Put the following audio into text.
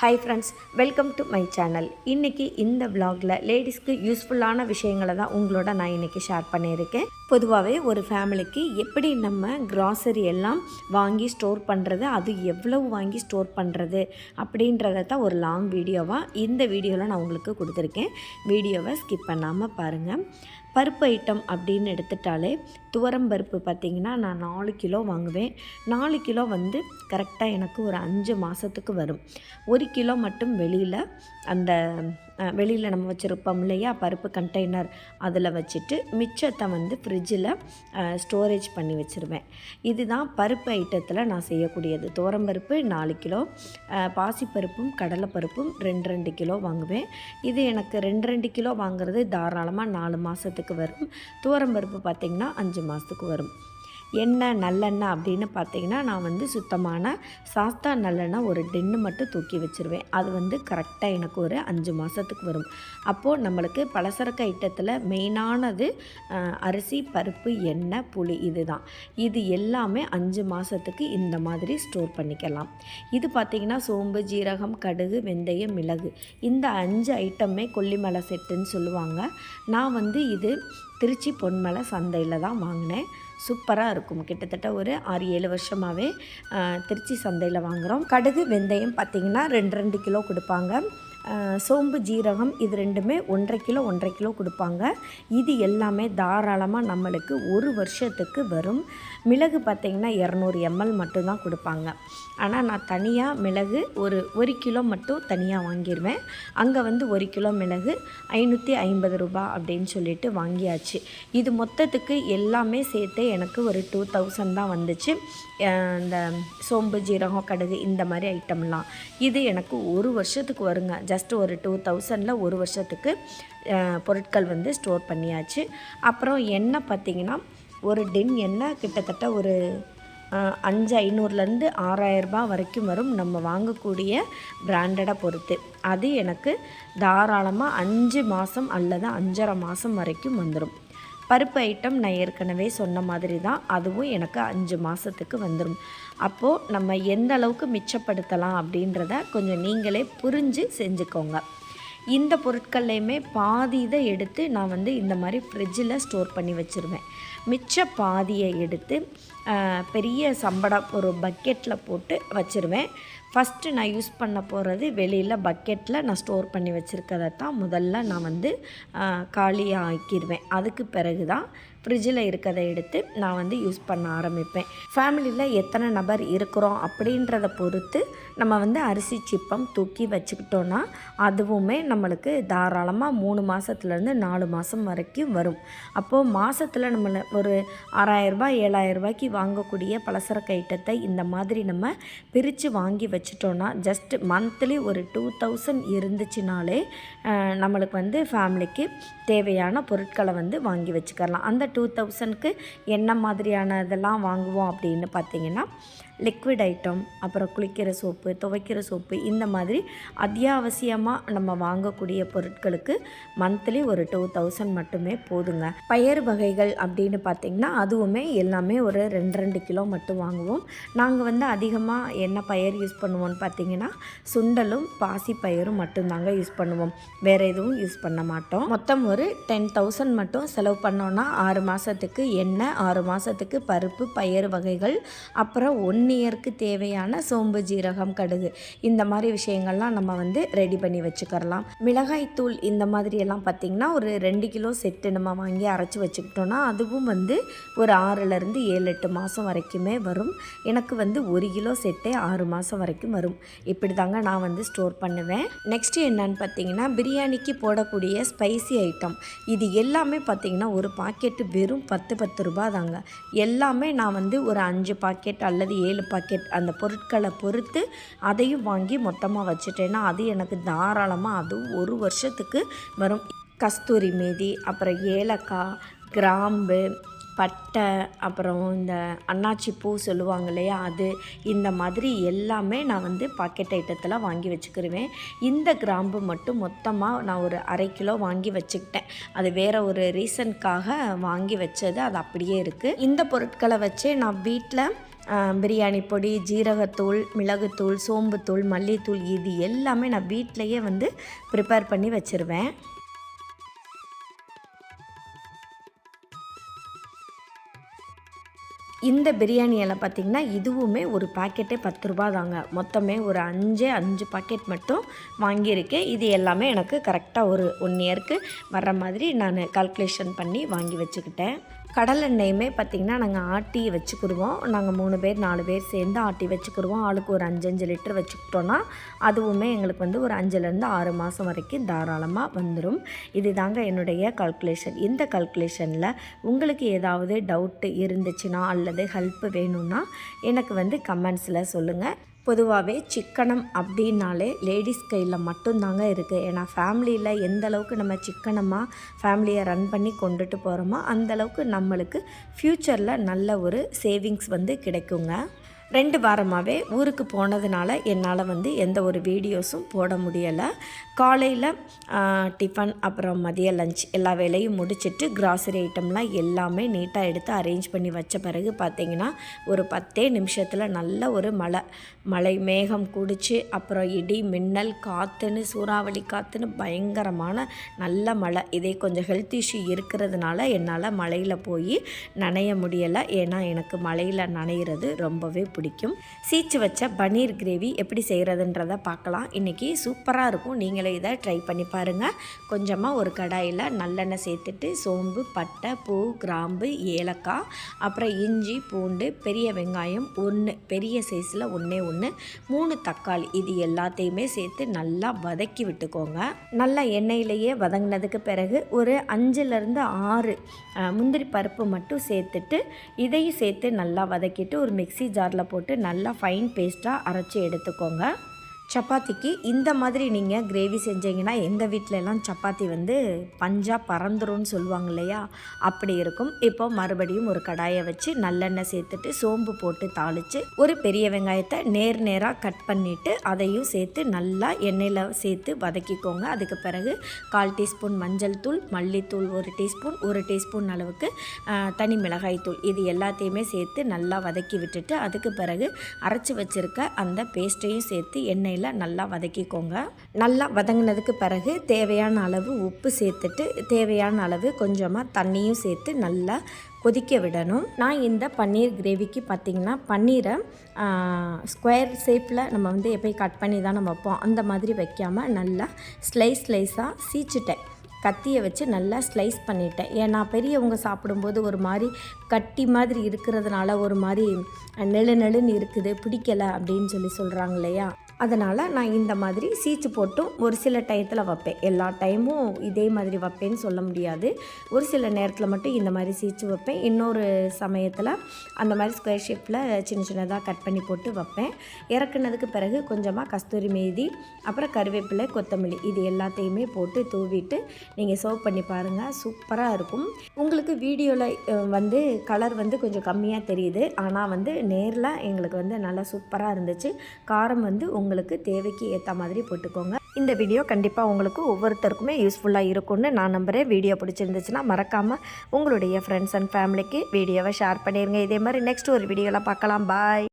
Hi friends welcome to my channel இன்றைக்கி இந்த விலாகில் லேடிஸ்க்கு யூஸ்ஃபுல்லான விஷயங்களை தான் உங்களோட நான் இன்றைக்கி ஷேர் பண்ணியிருக்கேன். பொதுவாகவே ஒரு ஃபேமிலிக்கு எப்படி நம்ம கிராசரி எல்லாம் வாங்கி ஸ்டோர் பண்ணுறது அது எவ்வளவு வாங்கி ஸ்டோர் பண்ணுறது அப்படின்றத தான் ஒரு லாங் வீடியோவாக இந்த வீடியோவில் நான் உங்களுக்கு கொடுத்துருக்கேன். வீடியோவை ஸ்கிப் பண்ணாமல் பாருங்கள் பருப்பு ஐட்டம் அப்படின்னு எடுத்துட்டாலே துவரம் பருப்பு பார்த்திங்கன்னா நான் நாலு கிலோ வாங்குவேன். நாலு கிலோ வந்து கரெக்டாக எனக்கு ஒரு அஞ்சு மாதத்துக்கு வரும். ஒரு கிலோ மட்டும் வெளியில் அந்த வெளியில் நம்ம வச்சுருப்போம் இல்லையா? பருப்பு கண்டெய்னர் அதில் வச்சுட்டு மிச்சத்தை வந்து ஃப்ரிட்ஜில் ஸ்டோரேஜ் பண்ணி வச்சுருவேன். இதுதான் பருப்பு ஐட்டத்தில் நான் செய்யக்கூடியது. தோரம்பருப்பு நாலு கிலோ பாசிப்பருப்பும் கடலைப்பருப்பும் ரெண்டு ரெண்டு கிலோ வாங்குவேன். இது எனக்கு ரெண்டு ரெண்டு கிலோ வாங்குறது தாராளமாக நாலு மாதத்துக்கு வரும். தோரம்பருப்பு பார்த்திங்கன்னா அஞ்சு மாதத்துக்கு வரும். எண்ணெய் நல்லெண்ணெய் அப்படின்னு பார்த்தீங்கன்னா நான் வந்து சுத்தமான சாஸ்தா நல்லெண்ணெய் ஒரு டென்னு மட்டும் தூக்கி வச்சுருவேன். அது வந்து கரெக்டாக எனக்கு ஒரு அஞ்சு மாதத்துக்கு வரும். அப்போது நம்மளுக்கு பலசரக்கு ஐட்டத்தில் மெயினானது அரிசி பருப்பு எண்ணெய் புளி இதுதான். இது எல்லாமே அஞ்சு மாதத்துக்கு இந்த மாதிரி ஸ்டோர் பண்ணிக்கலாம். இது பார்த்திங்கன்னா சோம்பு ஜீரகம் கடுகு வெந்தயம் மிளகு. இந்த அஞ்சு ஐட்டமே கொல்லிமலை செட்டுன்னு சொல்லுவாங்க. நான் வந்து இது திருச்சி பொன்மலை சந்தையில் தான் வாங்கினேன். சூப்பராக இருக்கும். கிட்டத்தட்ட ஒரு ஆறு ஏழு வருஷமாகவே திருச்சி சந்தையில் வாங்குகிறோம் கடுகு வெந்தயம் பார்த்திங்கன்னா ரெண்டு ரெண்டு கிலோ கொடுப்பாங்க. சோம்பு ஜீரகம் இது ரெண்டுமே ஒன்றரை கிலோ ஒன்றரை கிலோ கொடுப்பாங்க. இது எல்லாமே தாராளமாக நம்மளுக்கு ஒரு வருஷத்துக்கு வரும் மிளகு பார்த்திங்கன்னா இரநூறு எம்எல் மட்டும்தான் கொடுப்பாங்க. ஆனால் நான் தனியாக மிளகு ஒரு ஒரு கிலோ மட்டும் தனியாக வாங்கிடுவேன் அங்கே வந்து ஒரு கிலோ மிளகு ஐநூற்றி ஐம்பது ரூபா அப்படின்னு சொல்லிட்டு வாங்கியாச்சு. இது மொத்தத்துக்கு எல்லாமே சேர்த்து எனக்கு ஒரு டூ தௌசண்ட் தான் வந்துச்சு. இந்த um, சோம்பு ஜீரகம் கடுகு இந்த மாதிரி ஐட்டம்லாம் இது எனக்கு ஒரு வருஷத்துக்கு வருங்க. ஜஸ்ட் ஒரு டூ தௌசண்டில் ஒரு வருஷத்துக்கு பொருட்கள் வந்து ஸ்டோர் பண்ணியாச்சு. அப்புறம் எண்ணெய் பார்த்திங்கன்னா ஒரு டின் எண்ணெய் கிட்டத்தட்ட ஒரு அஞ்சு ஐநூறுலேருந்து ஆறாயிரரூபா வரைக்கும் வரும் நம்ம வாங்கக்கூடிய பிராண்டடை பொறுத்து. அது எனக்கு தாராளமாக அஞ்சு மாதம் அல்லது அஞ்சரை மாதம் வரைக்கும் வந்துடும் பருப்பு ஐட்டம் நான் ஏற்கனவே சொன்ன மாதிரி தான் அதுவும் எனக்கு அஞ்சு மாதத்துக்கு வந்துடும் அப்போது நம்ம எந்த அளவுக்கு மிச்சப்படுத்தலாம் அப்படின்றத கொஞ்சம் நீங்களே புரிஞ்சு செஞ்சுக்கோங்க. இந்த பொருட்கள்லையுமே பாதி இதை எடுத்து நான் வந்து இந்த மாதிரி ஃப்ரிட்ஜில் ஸ்டோர் பண்ணி வச்சுருவேன். மிச்ச பாதியை எடுத்து பெரிய சம்படம் ஒரு பக்கெட்டில் போட்டு வச்சுருவேன். ஃபஸ்ட்டு நான் யூஸ் பண்ண போகிறது வெளியில் பக்கெட்டில் நான் ஸ்டோர் பண்ணி வச்சுருக்கதை தான் முதல்ல நான் வந்து காலியாக ஆக்கிடுவேன் அதுக்கு பிறகு தான் ஃப்ரிட்ஜில் இருக்கிறத எடுத்து நான் வந்து யூஸ் பண்ண ஆரம்பிப்பேன். ஃபேமிலியில் எத்தனை நபர் இருக்கிறோம் அப்படின்றத பொறுத்து நம்ம வந்து அரிசி சிப்பம் தூக்கி வச்சுக்கிட்டோன்னா அதுவுமே நம்மளுக்கு தாராளமாக மூணு மாதத்துலேருந்து நாலு மாதம் வரைக்கும் வரும். அப்போது மாதத்தில் நம்மளை ஒரு ஆறாயிரரூபா ஏழாயிரரூபாய்க்கு வாங்கக்கூடிய பலசரக்கு ஐட்டத்தை இந்த மாதிரி நம்ம பிரித்து வாங்கி வச்சிட்டோன்னா ஜஸ்ட் மந்த்லி ஒரு டூ தௌசண்ட் இருந்துச்சுனாலே நம்மளுக்கு வந்து ஃபேமிலிக்கு தேவையான பொருட்களை வந்து வாங்கி வச்சுக்கலாம் அந்த டூ தௌசண்ட்க்கு என்ன மாதிரியான இதெல்லாம் வாங்குவோம் அப்படின்னு பார்த்தீங்கன்னா லிக்விட் ஐட்டம் அப்புறம் குளிக்கிற சோப்பு துவைக்கிற சோப்பு இந்த மாதிரி அத்தியாவசியமாக நம்ம வாங்கக்கூடிய பொருட்களுக்கு மந்த்லி ஒரு டூ தௌசண்ட் மட்டுமே போதுங்க. பயிர் வகைகள் அப்படின்னு பார்த்திங்கன்னா அதுவுமே எல்லாமே ஒரு ரெண்டு ரெண்டு கிலோ மட்டும் வாங்குவோம். நாங்கள் வந்து அதிகமாக என்ன பயிர் யூஸ் பண்ணுவோம்னு பார்த்தீங்கன்னா சுண்டலும் பாசி பயிரும் மட்டும்தாங்க யூஸ் பண்ணுவோம். வேறு எதுவும் யூஸ் பண்ண மாட்டோம். மொத்தம் ஒரு டென் தௌசண்ட் மட்டும் செலவு பண்ணோன்னா ஆறு மாதத்துக்கு எண்ணெய் ஆறு மாதத்துக்கு பருப்பு பயிறு வகைகள் அப்புறம் ஒன் இயருக்கு தேவையான சோம்பு ஜீரகம் கடுகு இந்த மாதிரி விஷயங்கள்லாம் நம்ம வந்து ரெடி பண்ணி வச்சுக்கிறலாம். மிளகாய்த்தூள் இந்த மாதிரி எல்லாம் பார்த்திங்கன்னா ஒரு ரெண்டு கிலோ செட்டு நம்ம வாங்கி அரைச்சி வச்சுக்கிட்டோன்னா அதுவும் வந்து ஒரு ஆறுலேருந்து ஏழு எட்டு மாதம் வரைக்குமே வரும். எனக்கு வந்து ஒரு கிலோ செட்டே ஆறு மாதம் வரைக்கும் வரும். இப்படி தாங்க நான் வந்து ஸ்டோர் பண்ணுவேன். நெக்ஸ்ட்டு என்னன்னு பார்த்தீங்கன்னா பிரியாணிக்கு போடக்கூடிய ஸ்பைசி ஐட்டம் இது எல்லாமே பார்த்தீங்கன்னா ஒரு பாக்கெட்டு வெறும் பத்து பத்து ரூபா தாங்க. எல்லாமே நான் வந்து ஒரு அஞ்சு பாக்கெட் அல்லது ஏழு பாக்கெட் அந்த பொருட்களை பொறுத்து அதையும் வாங்கி மொத்தமாக வச்சுட்டேன்னா அது எனக்கு தாராளமாக அதுவும் ஒரு வருஷத்துக்கு வரும். கஸ்தூரி மேதி அப்புறம் ஏலக்காய் கிராம்பு பட்டை அப்புறம் இந்த அன்னாச்சி பூ சொல்லுவாங்க இல்லையா அது இந்த மாதிரி எல்லாமே நான் வந்து பாக்கெட் ஐட்டத்தில் வாங்கி வச்சுக்கிருவேன். இந்த கிராம்பு மட்டும் மொத்தமாக நான் ஒரு அரை கிலோ வாங்கி வச்சுக்கிட்டேன். அது வேறு ஒரு ரீசனுக்காக வாங்கி வச்சது அது அப்படியே இருக்குது இந்த பொருட்களை வச்சே நான் வீட்டில் பிரியாணி பொடி ஜீரகத்தூள் மிளகுத்தூள் சோம்புத்தூள் மல்லித்தூள் இது எல்லாமே நான் வீட்டிலையே வந்து ப்ரிப்பேர் பண்ணி வச்சுருவேன். இந்த பிரியாணியெல்லாம் பார்த்திங்கன்னா இதுவுமே ஒரு பாக்கெட்டே பத்து ரூபா தாங்க. மொத்தமே ஒரு அஞ்சே அஞ்சு பாக்கெட் மட்டும் வாங்கியிருக்கேன். இது எல்லாமே எனக்கு கரெக்டாக ஒரு ஒன் இயருக்கு வர்ற மாதிரி நான் கால்குலேஷன் பண்ணி வாங்கி வச்சுக்கிட்டேன். கடலெண்ணெயுமே பார்த்திங்கன்னா நாங்கள் ஆட்டி வச்சுக்கிடுவோம் நாங்கள் மூணு பேர் நாலு பேர் சேர்ந்து ஆட்டி வச்சுக்கிடுவோம் ஆளுக்கு ஒரு அஞ்சு அஞ்சு லிட்டர் வச்சுக்கிட்டோன்னா அதுவுமே எங்களுக்கு வந்து ஒரு அஞ்சுலேருந்து ஆறு மாதம் வரைக்கும் தாராளமாக வந்துடும் இது தாங்க என்னுடைய கல்குலேஷன் இந்த கல்குலேஷனில் உங்களுக்கு ஏதாவது டவுட்டு இருந்துச்சுன்னா அல்லது ஹெல்ப் வேணும்னா எனக்கு வந்து கமெண்ட்ஸில் சொல்லுங்கள் பொதுவாகவே சிக்கனம் அப்படின்னாலே லேடிஸ் கையில் மட்டும்தாங்க இருக்குது ஏன்னா ஃபேமிலியில் எந்த அளவுக்கு நம்ம சிக்கனமாக ஃபேமிலியை ரன் பண்ணி கொண்டுட்டு போகிறோமோ அந்தளவுக்கு நம்மளுக்கு ஃப்யூச்சரில் நல்ல ஒரு சேவிங்ஸ் வந்து கிடைக்குங்க. ரெண்டு வாரமாகவே ஊருக்கு போனதுனால என்னால் வந்து எந்த ஒரு வீடியோஸும் போட முடியலை. காலையில் டிஃபன் அப்புறம் மதிய லஞ்ச் எல்லா வேலையும் முடிச்சிட்டு கிராசரி ஐட்டம்லாம் எல்லாமே நீட்டாக எடுத்து அரேஞ்ச் பண்ணி வச்ச பிறகு பார்த்தீங்கன்னா ஒரு பத்தே நிமிஷத்தில் நல்ல ஒரு மழை மழை மேகம் குடிச்சு அப்புறம் இடி மின்னல் காற்றுன்னு சூறாவளி காற்றுன்னு பயங்கரமான நல்ல மழை. இதே கொஞ்சம் ஹெல்த் இஷ்யூ இருக்கிறதுனால என்னால் மழையில் போய் நனைய முடியலை. ஏன்னா எனக்கு மழையில் நனையிறது ரொம்பவே பிடிக்கும். சீச்சு வச்ச பன்னீர் கிரேவி எப்படி செய்கிறதுன்றத பார்க்கலாம். இன்றைக்கி சூப்பராக இருக்கும். நீங்களே இதை ட்ரை பண்ணி பாருங்கள் கொஞ்சமாக ஒரு கடாயில் நல்லெண்ணெய் சேர்த்துட்டு சோம்பு பட்டை பூ கிராம்பு ஏலக்காய் அப்புறம் இஞ்சி பூண்டு பெரிய வெங்காயம் ஒன்று பெரிய சைஸில் ஒன்றே ஒன்று மூணு தக்காளி இது எல்லாத்தையுமே சேர்த்து நல்லா வதக்கி விட்டுக்கோங்க. நல்லா எண்ணெயிலேயே வதங்கினதுக்கு பிறகு ஒரு அஞ்சுலேருந்து ஆறு முந்திரி பருப்பு மட்டும் சேர்த்துட்டு இதையும் சேர்த்து நல்லா வதக்கிட்டு ஒரு மிக்ஸி ஜாரில் போட்டு நல்லா ஃபைன் பேஸ்ட்டாக அரைச்சி எடுத்துக்கோங்க. சப்பாத்திக்கு இந்த மாதிரி நீங்கள் கிரேவி செஞ்சீங்கன்னா எங்கள் வீட்டிலலாம் எல்லாம் சப்பாத்தி வந்து பஞ்சாக பறந்துரும்னு சொல்லுவாங்க இல்லையா? அப்படி இருக்கும். இப்போ மறுபடியும் ஒரு கடாயை வச்சு நல்லெண்ணெய் சேர்த்துட்டு சோம்பு போட்டு தாளித்து ஒரு பெரிய வெங்காயத்தை நேர் நேராக கட் பண்ணிவிட்டு அதையும் சேர்த்து நல்லா எண்ணெயில் சேர்த்து வதக்கிக்கோங்க. அதுக்கு பிறகு கால் டீஸ்பூன் மஞ்சள் தூள் மல்லித்தூள் ஒரு டீஸ்பூன் ஒரு டீஸ்பூன் அளவுக்கு தனி மிளகாய் தூள். இது எல்லாத்தையுமே சேர்த்து நல்லா வதக்கி விட்டுட்டு அதுக்கு பிறகு அரைச்சி வச்சுருக்க அந்த பேஸ்ட்டையும் சேர்த்து எண்ணெயில் நல்லா வதக்கிக்கோங்க. நல்லா வதங்கினதுக்கு பிறகு தேவையான அளவு உப்பு சேர்த்துட்டு தேவையான அளவு கொஞ்சமாக தண்ணியும் சேர்த்து நல்லா கொதிக்க விடணும். நான் இந்த பன்னீர் கிரேவிக்கு பார்த்திங்கன்னா பன்னீரை ஸ்கொயர் ஷேப்பில் நம்ம வந்து எப்போயும் கட் பண்ணி தான் நம்ம வைப்போம். அந்த மாதிரி வைக்காமல் நல்லா ஸ்லைஸ் ஸ்லைஸாக சீச்சிட்டேன். கத்தியை வச்சு நல்லா ஸ்லைஸ் பண்ணிட்டேன். ஏன்னா பெரியவங்க சாப்பிடும்போது ஒரு மாதிரி கட்டி மாதிரி இருக்கிறதுனால ஒரு மாதிரி நெழு நெழுன்னு இருக்குது பிடிக்கல அப்படின்னு சொல்லி சொல்கிறாங்க இல்லையா? அதனால் நான் இந்த மாதிரி சீச்சு போட்டும் ஒரு சில டயத்தில் வைப்பேன். எல்லா டைமும் இதே மாதிரி வைப்பேன்னு சொல்ல முடியாது. ஒரு சில நேரத்தில் மட்டும் இந்த மாதிரி சீச்சு வைப்பேன். இன்னொரு சமயத்தில் அந்த மாதிரி ஸ்கொயர் ஷேப்பில் சின்ன சின்னதாக கட் பண்ணி போட்டு வைப்பேன். இறக்குனதுக்கு பிறகு கொஞ்சமாக கஸ்தூரி மேதி அப்புறம் கருவேப்பிலை கொத்தமல்லி இது எல்லாத்தையுமே போட்டு தூவிட்டு நீங்கள் சர்வ் பண்ணி பாருங்கள் சூப்பராக இருக்கும். உங்களுக்கு வீடியோவில் வந்து கலர் வந்து கொஞ்சம் கம்மியாக தெரியுது. ஆனால் வந்து நேரில் எங்களுக்கு வந்து நல்லா சூப்பராக இருந்துச்சு. காரம் வந்து உங்கள் உங்களுக்கு தேவைக்கு ஏற்ற மாதிரி போட்டுக்கோங்க. இந்த வீடியோ கண்டிப்பாக உங்களுக்கு ஒவ்வொருத்தருக்குமே யூஸ்ஃபுல்லாக இருக்கும்னு நான் நம்புகிறேன் வீடியோ பிடிச்சிருந்துச்சுன்னா மறக்காமல் உங்களுடைய ஃப்ரெண்ட்ஸ் அண்ட் ஃபேமிலிக்கு வீடியோவை ஷேர் பண்ணிடுங்க இதே மாதிரி நெக்ஸ்ட் ஒரு வீடியோவில் பார்க்கலாம். பாய்